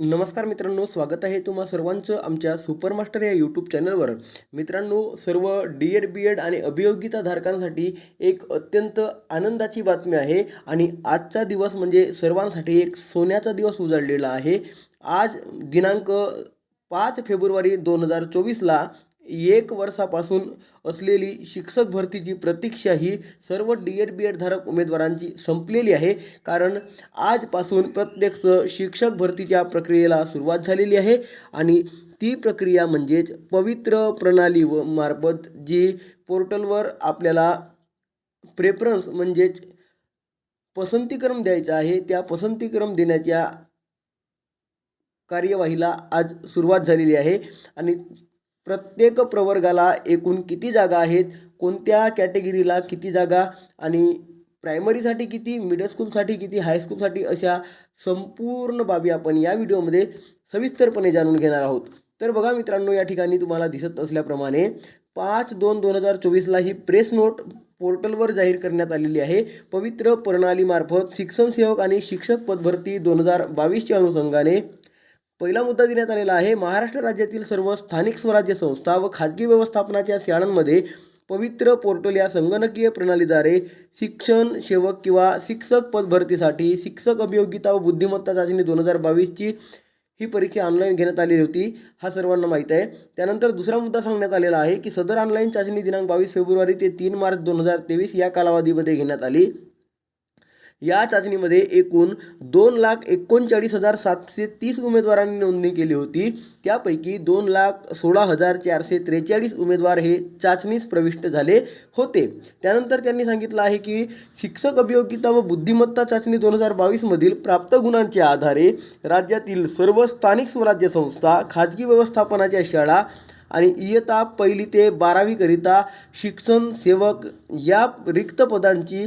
नमस्कार मित्रांनो स्वागत आहे तुम्हा सर्वांचं आमच्या सुपर मास्टर या यूट्यूब चॅनलवर. मित्रांनो सर्व डी एड बी एड आणि अभियोगिता धारकांसाठी एक अत्यंत आनंदाची बातमी आहे आणि आजचा दिवस म्हणजे सर्वांसाठी एक सोन्याचा दिवस उजाडलेला आहे. आज दिनांक पाच फेब्रुवारी दोन हजार चोवीसला एक वर्षापासून असलेली शिक्षक भरतीची प्रतीक्षा ही सर्व डी एड बी एडधारक उमेदवारांची संपलेली आहे. कारण आजपासून प्रत्यक्ष शिक्षक भरतीच्या प्रक्रियेला सुरुवात झालेली आहे आणि ती प्रक्रिया म्हणजेच पवित्र प्रणाली व मार्फत जी पोर्टलवर आपल्याला प्रेफरन्स म्हणजेच पसंतीक्रम द्यायचा आहे त्या पसंतीक्रम देण्याच्या कार्यवाहीला आज सुरुवात झालेली आहे आणि प्रत्येक प्रवर्गाला एकूण किती जागा आहेत? कोणत्या कॅटेगरीला किती जागा? आणि प्रायमरीसाठी किती? मिडल स्कूलसाठी किती? हायस्कूलसाठी अशा संपूर्ण बाबी आपण या व्हिडिओमध्ये सविस्तरपणे जाणून घेणार आहोत. तर बघा मित्रांनो या ठिकाणी तुम्हाला दिसत असल्याप्रमाणे पाच दोन दोन हजार चोवीसला ही प्रेस नोट पोर्टलवर जाहीर करण्यात आलेली आहे. पवित्र प्रणालीमार्फत शिक्षण सेवक आणि शिक्षक पदभरती दोन हजार बावीसच्या अनुषंगाने पहिला मुद्दा देण्यात आलेला आहे महाराष्ट्र राज्यातील सर्व स्थानिक स्वराज्य संस्था व खाजगी व्यवस्थापनाच्या शाळांमध्ये पवित्र पोर्टल या संगणकीय प्रणालीद्वारे शिक्षण सेवक किंवा शिक्षक पद भरतीसाठी शिक्षक अभियोगिता व बुद्धिमत्ता चाचणी दोन हजार बावीसची ही परीक्षा ऑनलाईन घेण्यात आलेली होती हा सर्वांना माहीत आहे. त्यानंतर दुसरा मुद्दा सांगण्यात आलेला आहे की सदर ऑनलाईन चाचणी दिनांक बावीस फेब्रुवारी ते तीन मार्च दोन हजार तेवीस या कालावधीमध्ये घेण्यात आली. या चाचणीमध्ये एकूण दोन लाख एकोणचाळीस हजार सातशे तीस उमेदवारांनी नोंदणी केली होती. त्यापैकी दोन लाख सोळा हजार चारशे त्रेचाळीस उमेदवार हे चाचणीस प्रविष्ट झाले होते. त्यानंतर त्यांनी सांगितलं आहे की शिक्षक अभियोगिता व बुद्धिमत्ता चाचणी दोन हजार बावीसमधील प्राप्त गुणांच्या आधारे राज्यातील सर्व स्थानिक स्वराज्य संस्था खाजगी व्यवस्थापनाच्या शाळा आणि इयता पहिली ते बारावीकरिता शिक्षण सेवक या रिक्त पदांची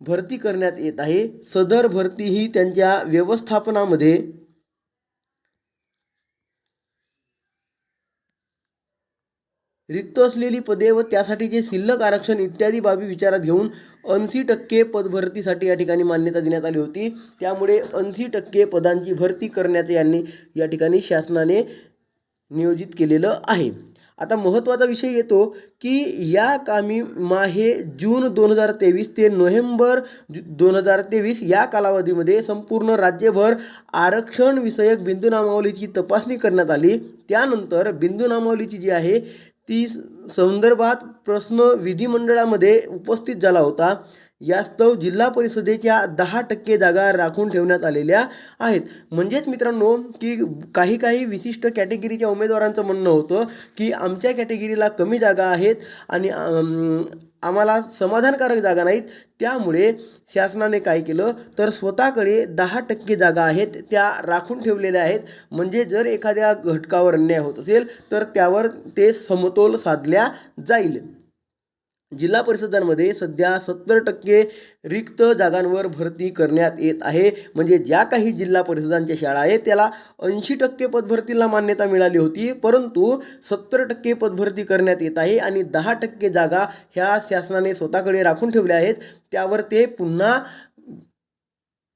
भरती करण्यात येत आहे. सदर भरती ही त्यांच्या व्यवस्थापनामध्ये रिक्त असलेली पदे व त्यासाठीचे शिल्लक आरक्षण इत्यादी बाबी विचारात घेऊन ऐंशी टक्के पदभरतीसाठी या ठिकाणी मान्यता देण्यात आली होती. त्यामुळे ऐंशी टक्के पदांची भरती करण्याचे यांनी या ठिकाणी शासनाने नियोजित केलेलं आहे. आता महत्त्वाचा विषय येतो की या कामी माहे जून दोन हजार तेवीस ते नोव्हेंबर दोन हजार तेवीस या कालावधीमध्ये संपूर्ण राज्यभर आरक्षण विषयक बिंदू नामावलीची तपासणी करण्यात आली. त्यानंतर बिंदू नामावलीची जी आहे ती संदर्भात प्रश्न विधिमंडळामध्ये उपस्थित झाला होता. यास्तव जिल्हा परिषदेच्या दहा टक्के जागा राखून ठेवण्यात आलेल्या आहेत. म्हणजेच मित्रांनो की काही काही विशिष्ट कॅटेगरीच्या उमेदवारांचं म्हणणं होतं की आमच्या कॅटेगरीला कमी जागा आहेत आणि आम्हाला समाधानकारक जागा नाहीत. त्यामुळे शासनाने काय केलं? तर स्वतःकडे दहा टक्के जागा आहेत त्या राखून ठेवलेल्या आहेत. म्हणजे जर एखाद्या घटकावर अन्याय होत असेल तर त्यावर ते समतोल साधल्या जाईल. जिल्हा परिषदांमध्ये सध्या सत्तर टक्के रिक्त जागांवर भरती करण्यात येत आहे. म्हणजे ज्या काही जिल्हा परिषदांच्या शाळा आहेत त्याला ऐंशी टक्के पदभरतीला मान्यता मिळाली होती. परंतु सत्तर टक्के पदभरती करण्यात येत आहे आणि दहा टक्के जागा ह्या शासनाने स्वतःकडे राखून ठेवल्या आहेत. त्यावर ते पुन्हा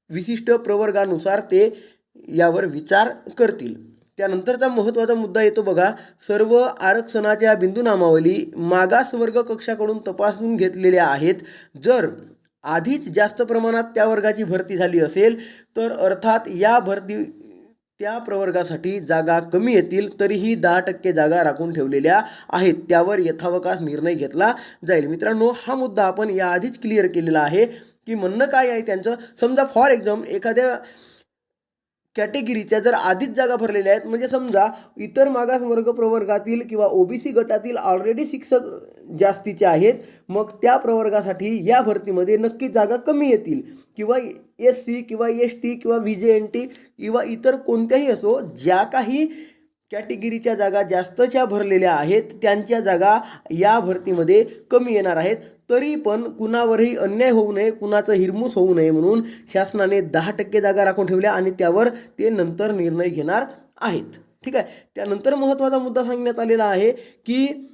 विशिष्ट प्रवर्गानुसार ते यावर विचार करतील. त्यानंतरचा महत्त्वाचा मुद्दा येतो बघा. सर्व आरक्षणाच्या बिंदूनामावली मागासवर्ग कक्षाकडून तपासून घेतलेल्या आहेत. जर आधीच जास्त प्रमाणात त्या वर्गाची भरती झाली असेल तर अर्थात या भरती त्या प्रवर्गासाठी जागा कमी येतील तरीही दहा टक्के जागा राखून ठेवलेल्या आहेत. त्यावर यथावकाश निर्णय घेतला जाईल. मित्रांनो हा मुद्दा आपण याआधीच क्लिअर केलेला आहे की म्हणणं काय आहे त्यांचं. समजा फॉर एक्झाम एखाद्या कॅटेगरीच्या जर आधीच जागा भरलेल्या आहेत म्हणजे समजा इतर मागास वर्ग प्रवर्गातील किंवा ओबीसी गटातील ऑलरेडी शिक्षक जास्तीचे आहेत मग त्या प्रवर्गासाठी या भरतीमध्ये नक्कीच जागा कमी येतील. किंवा एस सी किंवा एस टी किंवा व्ही जे एन टी किंवा इतर कोणत्याही असो ज्या काही कॅटेगरीच्या जागा जास्तच्या भरलेल्या आहेत त्यांच्या जागा या भरतीमध्ये कमी येणार आहेत. तरी पण कुणावरही अन्याय होऊ नये कुणाचं हिरमूस होऊ नये म्हणून शासनाने दहा टक्के जागा राखून ठेवल्या आणि त्यावर ते नंतर निर्णय घेणार आहेत. ठीक आहे? त्यानंतर महत्त्वाचा मुद्दा सांगण्यात आलेला आहे की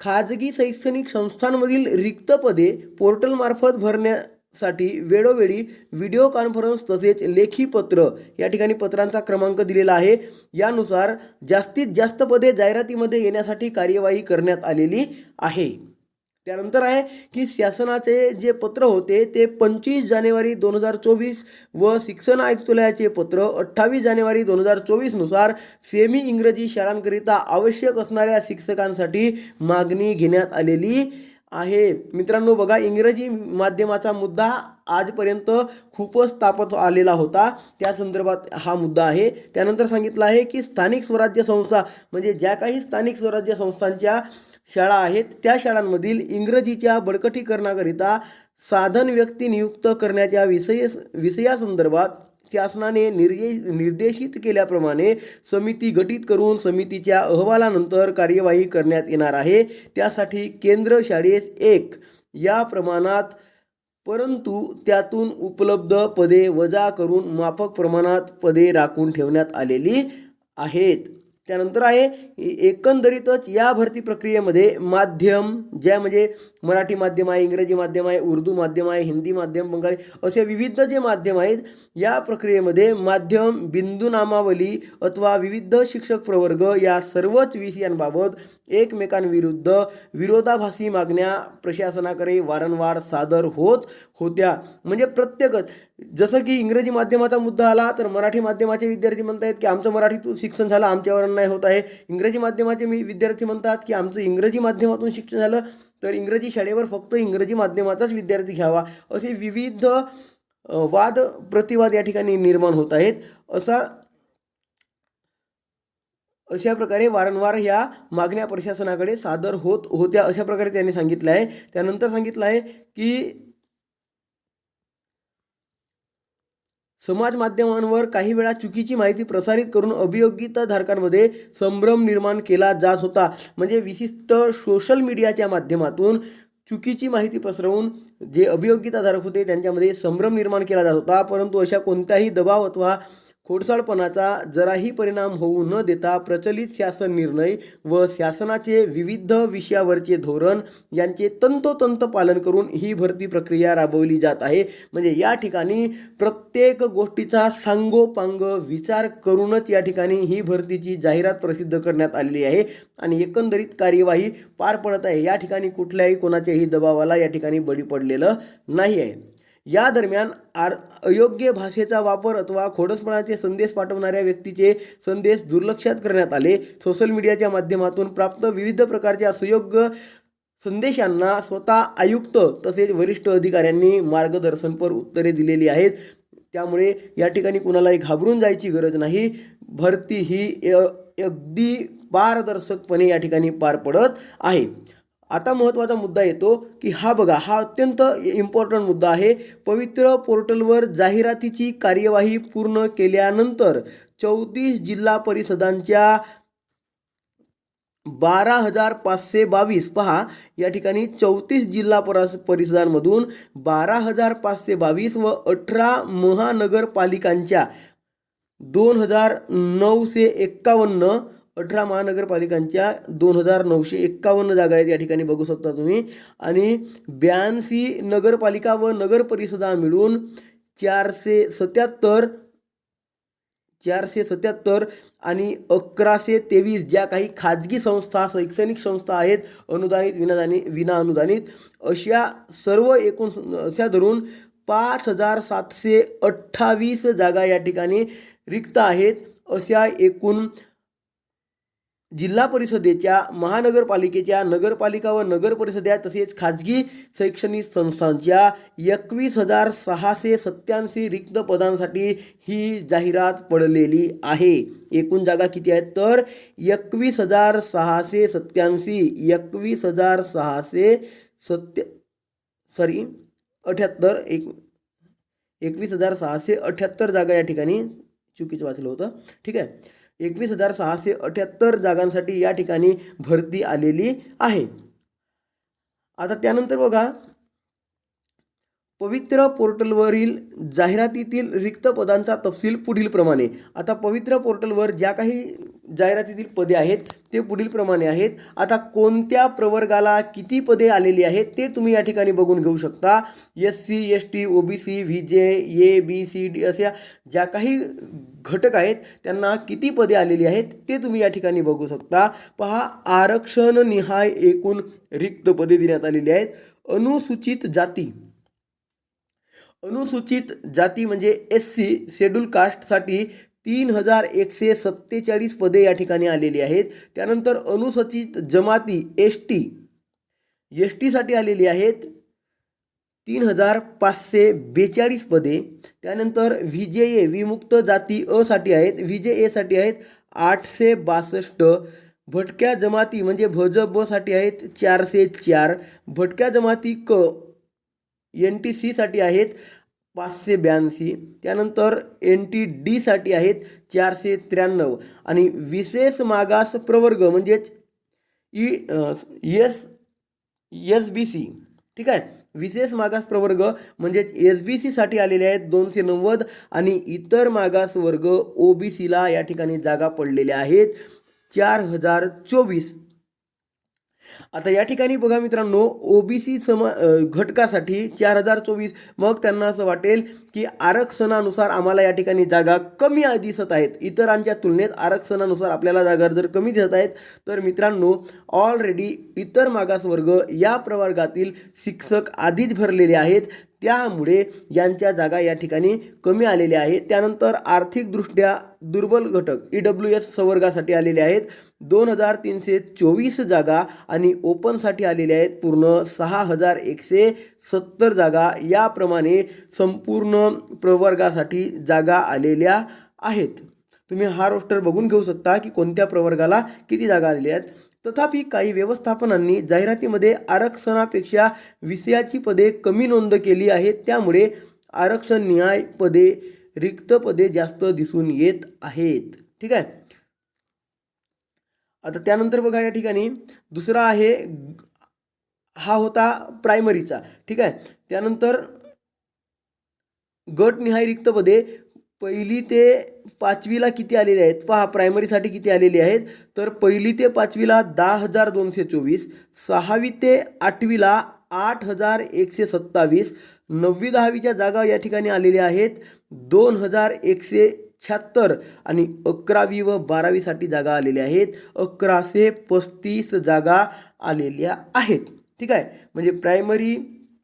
खाजगी शैक्षणिक संस्थांमधील रिक्त पदे पोर्टलमार्फत भरण्यासाठी वेळोवेळी व्हिडिओ कॉन्फरन्स तसेच लेखी पत्र या ठिकाणी पत्रांचा क्रमांक दिलेला आहे. यानुसार जास्तीत जास्त पदे जाहिरातीमध्ये येण्यासाठी कार्यवाही करण्यात आलेली आहे. त्यानंतर आहे की शासनाचे जे पत्र होते ते पंचवीस जानेवारी दोन हजार चोवीस व शिक्षण आयुक्तालयाचे पत्र अठ्ठावीस जानेवारी दोन हजार चोवीसनुसार सेमी इंग्रजी शाळांकरिता आवश्यक असणाऱ्या शिक्षकांसाठी मागणी घेण्यात आलेली आहे. मित्रांनो बघा इंग्रजी माध्यमाचा मुद्दा आजपर्यंत खूपच तापत आलेला होता. त्या संदर्भात हा मुद्दा आहे. त्यानंतर सांगितलं आहे की स्थानिक स्वराज्य संस्था म्हणजे ज्या काही स्थानिक स्वराज्य संस्थांच्या शाळा आहेत. त्या शाळांमधील इंग्रजीच्या बळकटीकरणाकरिता साधन व्यक्ती नियुक्त करण्याच्या विषय विषयासंदर्भात शासनाने निर्दे निर्देशित केल्याप्रमाणे समिती गठीत करून समितीच्या अहवालानंतर कार्यवाही करण्यात येणार आहे. त्यासाठी केंद्र शाळेस एक या प्रमाणात परंतु त्यातून उपलब्ध पदे वजा करून माफक प्रमाणात पदे राखून ठेवण्यात आलेली आहेत. त्यानंतर आहे एकंदरीतच या भरती प्रक्रियेमध्ये माध्यम ज्या म्हणजे मराठी माध्यम आहे इंग्रजी माध्यम आहे उर्दू माध्यम आहे हिंदी माध्यम बंगाली असे विविध जे माध्यम आहेत या प्रक्रियेमध्ये माध्यम बिंदू नामावली अथवा विविध शिक्षक प्रवर्ग या सर्वच विषयांबाबत एकमेकांविरुद्ध विरोधाभासी मागण्या प्रशासनाकडे वारंवार सादर होत होत्या. म्हणजे प्रत्येकच जसं की इंग्रजी माध्यमाचा मुद्दा आला तर मराठी माध्यमाचे विद्यार्थी म्हणतायत की आमचं मराठीतून शिक्षण झालं आमच्यावर नाही होत आहे. इंग्रजी इंग्रजी माध्यमाचे मी विद्यार्थी म्हणतात की आमचं इंग्रजी माध्यमातून शिक्षण झालं तर इंग्रजी शाळेवर फक्त इंग्रजी माध्यमाचाच विद्यार्थी घ्यावा. असे विविध वाद प्रतिवाद या ठिकाणी निर्माण होत आहेत. असा अशा प्रकारे वारंवार ह्या मागण्या प्रशासनाकडे सादर होत होत्या अशा प्रकारे त्यांनी सांगितलं आहे. त्यानंतर सांगितलं आहे की समाज माध्यमांवर काही वेळा चुकीची माहिती प्रसारित करून अभियोगिताधारकांमध्ये संभ्रम निर्माण केला जात होता. म्हणजे विशिष्ट सोशल मीडियाच्या माध्यमातून चुकीची माहिती पसरवून जे अभियोगिताधारक होते त्यांच्यामध्ये संभ्रम निर्माण केला जात होता. परंतु अशा कोणत्याही दबाव अथवा खोडसाळपणाचा जराही परिणाम होऊ न देता प्रचलित शासन निर्णय व शासनाचे विविध विषयावरचे धोरण यांचे तंतोतंत पालन करून ही भरती प्रक्रिया राबवली जात आहे. म्हणजे या ठिकाणी प्रत्येक गोष्टीचा सांगोपांग विचार करूनच या ठिकाणी ही भरतीची जाहिरात प्रसिद्ध करण्यात आलेली आहे आणि एकंदरीत कार्यवाही पार पडत आहे. या ठिकाणी कुठल्याही कोणाच्याही दबावाला या ठिकाणी बळी पडलेलं नाही आहे या दरम्यान आर अयोग्य भाषेचा वापर अथवा खोडसपणाचे संदेश पाठवणाऱ्या व्यक्तीचे संदेश दुर्लक्षात करण्यात आले. सोशल मीडियाच्या माध्यमातून प्राप्त विविध प्रकारच्या सुयोग्य संदेशांना स्वतः आयुक्त तसेच वरिष्ठ अधिकाऱ्यांनी मार्गदर्शनपर उत्तरे दिलेली आहेत. त्यामुळे या ठिकाणी कुणालाही घाबरून जायची गरज नाही. भरती ही अगदी पारदर्शकपणे या ठिकाणी पार पडत आहे. आता महत्त्वाचा मुद्दा येतो की हा बघा हा अत्यंत इम्पॉर्टंट मुद्दा आहे. पवित्र पोर्टलवर जाहिरातीची कार्यवाही पूर्ण केल्यानंतर चौतीस जिल्हा परिषदांच्या बारा हजार पाचशे बावीस पहा या ठिकाणी चौतीस जिल्हा परास परिषदांमधून बारा हजार पाचशे बावीस व अठरा महानगरपालिकांच्या दोन हजार नऊशे एक्कावन्न अठरा महानगरपालिकांच्या दोन हजार नऊशे एक्कावन्न जागा आहेत या ठिकाणी बघू शकता तुम्ही. आणि ब्याऐंशी नगरपालिका व नगर परिषदा मिळून चारशे सत्याहत्तर चारशे सत्याहत्तर आणि अकराशे तेवीस ज्या काही खाजगी संस्था शैक्षणिक संस्था आहेत अनुदानित विनादानी विना अनुदानित अशा सर्व एकूण अशा धरून पाच हजार सातशे अठ्ठावीस जागा या ठिकाणी रिक्त आहेत. अशा एकूण जिल्हा परिषदेच्या महानगरपालिकेच्या नगरपालिका व नगर परिषदा तसेच खाजगी शैक्षणिक संस्थांच्या एकवीस हजार सहाशे सत्याऐंशी रिक्त पदांसाठी ही जाहिरात पडलेली आहे. एकूण जागा किती आहेत? तर एकवीस हजार सहाशे सत्याऐंशी एकवीस हजार सहाशे सत्य सॉरी अठ्याहत्तर एक एकवीस हजार सहाशे अठ्याहत्तर जागा या ठिकाणी चुकीचं वाचलं होतं. ठीक आहे? एकवीस हजार सहाशे अठ्याहत्तर जागांसाठी या ठिकाणी भरती आलेली आहे. आता त्यानंतर बघा पवित्र पोर्टलवरील जाहिरातीतील रिक्त पदांचा तपशील पुढीलप्रमाणे. आता पवित्र पोर्टलवर ज्या काही जाहिरातीतील पदे आहेत ते पुढीलप्रमाणे आहेत. आता कोणत्या प्रवर्गाला किती पदे आलेली आहेत ते तुम्ही या ठिकाणी बघून घेऊ शकता. S C S T O B C V J A B C D अशा ज्या काही घटक आहेत त्यांना किती पदे आलेली आहेत ते तुम्ही या ठिकाणी बघू शकता. पहा आरक्षण निहाय एकूण रिक्त पदे देण्यात आलेली आहेत. अनुसूचित जाती. अनुसूचित जाती म्हणजे एस सी शेड्यूल कास्टसाठी तीन हजार एकशे सत्तेचाळीस पदे या ठिकाणी आलेली आहेत. त्यानंतर अनुसूचित जमाती एस टी एस टीसाठी आलेली आहेत तीन हजार पाचशे बेचाळीस पदे. त्यानंतर व्ही जे ए विमुक्त जाती असाठी आहेत व्ही जे एसाठी आहेत आठशे बासष्ट. भटक्या जमाती म्हणजे भज बसाठी आहेत चारशे चार. भटक्या जमाती क एन टी सीसाठी आहेत पाचशे ब्याऐंशी त्यानंतर एन टी डीसाठी आहेत चारशे त्र्याण्णव. आणि विशेष मागास प्रवर्ग म्हणजेच E S S B C ठीक आहे? विशेष मागास प्रवर्ग म्हणजेच एस बी सीसाठी आलेले आहेत दोनशे नव्वद आणि इतर मागास वर्ग ओ बी सीला या ठिकाणी जागा पडलेल्या आहेत चार हजार चोवीस. आता या ठिकाणी बघा मित्रांनो ओबीसी समा घटकासाठी चार हजार चोवीस. मग त्यांना असं वाटेल की आरक्षणानुसार आम्हाला या ठिकाणी जागा कमी दिसत आहेत. इतरांच्या तुलनेत आरक्षणानुसार आपल्याला जागा जर कमी दिसत आहेत तर मित्रांनो ऑलरेडी इतर मागासवर्ग या प्रवर्गातील शिक्षक आधीच भरलेले आहेत. त्यामुळे यांच्या जागा या ठिकाणी कमी आलेल्या आहेत. त्यानंतर आर्थिकदृष्ट्या दुर्बल घटक ई डब्ल्यू एस संवर्गासाठी आलेले आहेत. दोन हजार तीनशे चोवीस जागा आणि ओपनसाठी आलेल्या आहेत पूर्ण सहा हजार एकशे सत्तर जागा. याप्रमाणे संपूर्ण प्रवर्गासाठी जागा आलेल्या आहेत. तुम्ही हा रोस्टर बघून घेऊ शकता की कोणत्या प्रवर्गाला किती जागा आलेल्या आहेत. तथापि काही व्यवस्थापनांनी जाहिरातीमध्ये आरक्षणापेक्षा विषयाची पदे कमी नोंद केली आहेत. त्यामुळे आरक्षण न्याय पदे रिक्त पदे जास्त दिसून येत आहेत. ठीक आहे? आता त्यानंतर बघा या ठिकाणी दुसरा आहे हा होता प्रायमरीचा ठीक आहे? त्यानंतर गटनिहाय रिक्त पदे पहिली ते पाचवीला किती आलेले आहेत? पहा प्रायमरीसाठी किती आलेले आहेत? तर पहिली ते पाचवीला दहा हजार दोनशे चोवीस सहावी ते आठवीला आठ हजार एकशे सत्तावीस नववी दहावीच्या जागा या ठिकाणी आलेल्या आहेत दोन हजार एकशे शहात्तर आणि अकरावी व बारावीसाठी जागा आलेल्या आहेत. अकराशे पस्तीस जागा आलेल्या आहेत. ठीक आहे? म्हणजे प्रायमरी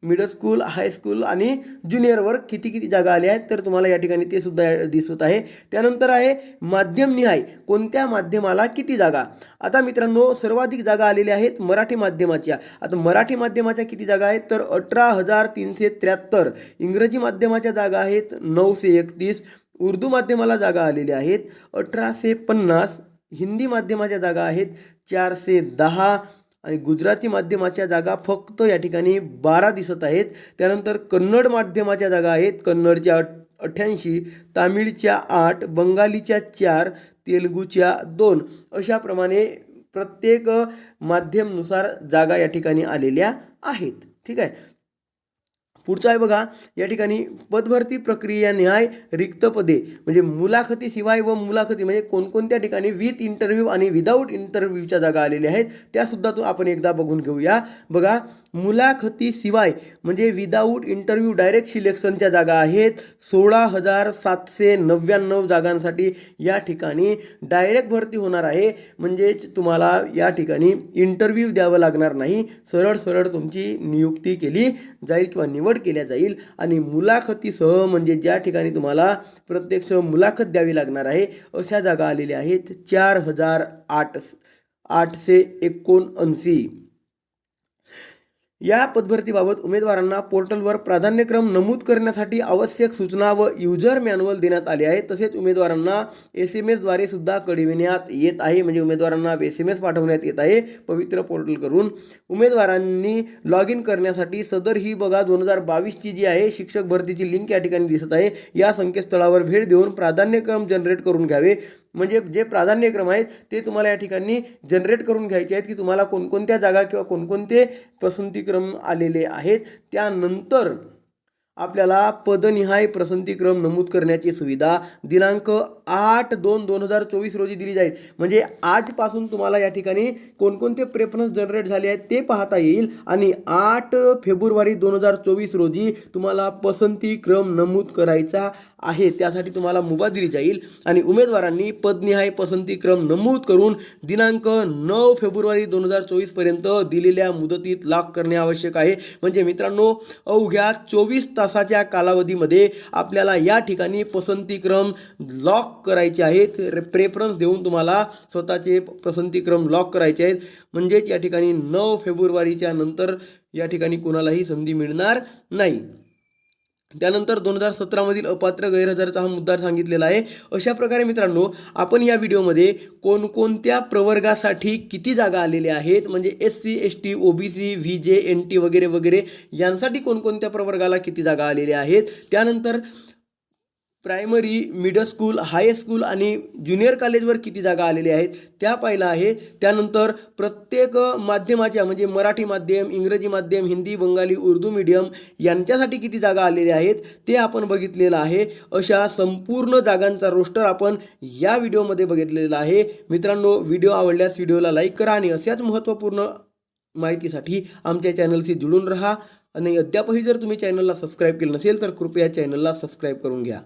मिडल स्कूल हायस्कूल आणि ज्युनियरवर किती किती जागा आल्या आहेत? तर तुम्हाला या ठिकाणी ते सुद्धा दिसत आहे. त्यानंतर आहे माध्यमनिहाय कोणत्या माध्यमाला किती जागा? आता मित्रांनो सर्वाधिक जागा आलेल्या आहेत मराठी माध्यमाच्या. आता मराठी माध्यमाच्या किती जागा आहेत? तर अठरा हजार तीनशे त्र्याहत्तर. इंग्रजी माध्यमाच्या जागा आहेत नऊशे एकतीस. उर्दू माध्यमाला जागा आलेल्या आहेत. अठराशे पन्नास हिंदी माध्यमाच्या जागा आहेत. चारशे दहा आणि गुजराती माध्यमाच्या जागा फक्त या ठिकाणी बारा दिसत आहेत. त्यानंतर कन्नड माध्यमाच्या जागा आहेत. कन्नडच्या अठ्ठ्याऐंशी तामिळच्या आठ बंगालीच्या चार तेलुगूच्या दोन अशाप्रमाणे प्रत्येक माध्यमनुसार जागा या ठिकाणी आलेल्या आहेत. ठीक आहे? पुढचं आहे बघा या ठिकाणी पदभरती प्रक्रिया न्याय रिक्त पदे म्हणजे मुलाखतीशिवाय व मुलाखती म्हणजे कोणकोणत्या ठिकाणी विथ इंटरव्ह्यू आणि विदाऊट इंटरव्ह्यूच्या जागा आलेल्या आहेत त्यासुद्धा तो आपण एकदा बघून घेऊया. बघा मुलाखतीशिवाय म्हणजे विदाऊट इंटरव्ह्यू डायरेक्ट सिलेक्शनच्या जागा आहेत. सोळा हजार सातशे नव्याण्णव जागांसाठी या ठिकाणी डायरेक्ट भरती होणार आहे. म्हणजेच तुम्हाला या ठिकाणी इंटरव्ह्यू द्यावं लागणार नाही. सरळ सरळ तुमची नियुक्ती केली जाईल किंवा निवड केल्या जाईल. आणि मुलाखतीसह म्हणजे ज्या ठिकाणी तुम्हाला प्रत्यक्ष मुलाखत द्यावी लागणार आहे अशा जागा आलेल्या आहेत. चार हजार आठ आठशे एकोणऐंशी. या पदभरतीबाबत उमेदवारांना पोर्टलवर प्राधान्यक्रम नमूद करण्यासाठी आवश्यक सूचना व युजर मॅन्युअल देण्यात आले आहे. तसेच उमेदवारांना एस एम एसद्वारे सुद्धा कळविण्यात येत आहे. म्हणजे उमेदवारांना एस एम एस पाठवण्यात येत आहे. पवित्र पोर्टल करून उमेदवारांनी लॉग इन करण्यासाठी सदर ही बघा दोन हजार बावीसची जी आहे शिक्षक भरतीची लिंक या ठिकाणी दिसत आहे. या संकेतस्थळावर भेट देऊन प्राधान्यक्रम जनरेट करून घ्यावे. म्हणजे जे प्राधान्यक्रम आहेत ते तुम्हाला या ठिकाणी जनरेट करून घ्यायचे आहेत की तुम्हाला कोणकोणत्या जागा किंवा कोणकोणते पसंतीक्रम आलेले आहेत. त्यानंतर आपल्याला पदनिहाय पसंतीक्रम नमूद करण्याची सुविधा दिनांक आठ दोन दोन हजार चोवीस रोजी दिली जाईल. म्हणजे आजपासून तुम्हाला या ठिकाणी कोणकोणते प्रेफरन्स जनरेट झाले आहेत ते पाहता येईल. आणि आठ फेब्रुवारी दोन हजार चोवीस रोजी तुम्हाला पसंती क्रम नमूद करायचा आहे त्यासाठी तुम्हाला मुभा दिली जाईल. आणि उमेदवारांनी पदनिहाय पसंती क्रम नमूद करून दिनांक नऊ फेब्रुवारी दोन हजार चोवीसपर्यंत दिलेल्या मुदतीत लॉक करणे आवश्यक आहे. म्हणजे मित्रांनो अवघ्या चोवीस तासाच्या कालावधीमध्ये आपल्याला या ठिकाणी पसंतीक्रम लॉक करायचे आहेत. प्रेफरन्स देऊन तुम्हाला स्वतःचे पसंतीक्रम लॉक करायचे आहेत. म्हणजेच या ठिकाणी नऊ फेब्रुवारीच्या नंतर या ठिकाणी कोणालाही संधी मिळणार नाही. त्यानंतर दोन हजार सतरामधील अपात्र गैरहजरचा हा मुद्दा सांगितलेला आहे. अशा प्रकारे मित्रांनो आपण या व्हिडिओमध्ये कोणकोणत्या प्रवर्गासाठी किती जागा आलेल्या आहेत म्हणजे S C S T O B C V J N T वगैरे वगैरे यांसाठी कोणकोणत्या प्रवर्गाला किती जागा आलेल्या आहेत त्यानंतर primary middle school high school आणि ज्युनियर कॉलेजवर किती जागा आलेल्या आहेत त्या पाहिलं आहे. त्यानंतर प्रत्येक माध्यमाच्या म्हणजे मराठी माध्यम इंग्रजी माध्यम हिंदी बंगाली उर्दू मीडियम यांच्यासाठी किती जागा आलेल्या आहेत ते आपण बघितलेलं आहे. अशा संपूर्ण जागांचा रोस्टर आपण या व्हिडिओमध्ये बघितलेला आहे. मित्रांनो व्हिडिओ आवडल्यास व्हिडिओला लाईक करा आणि अशाच महत्त्वपूर्ण माहितीसाठी आमच्या चॅनलशी जुळून राहा. आणि अद्यापही जर तुम्ही चॅनलला सबस्क्राईब केलं नसेल तर कृपया चॅनलला सबस्क्राईब करून घ्या.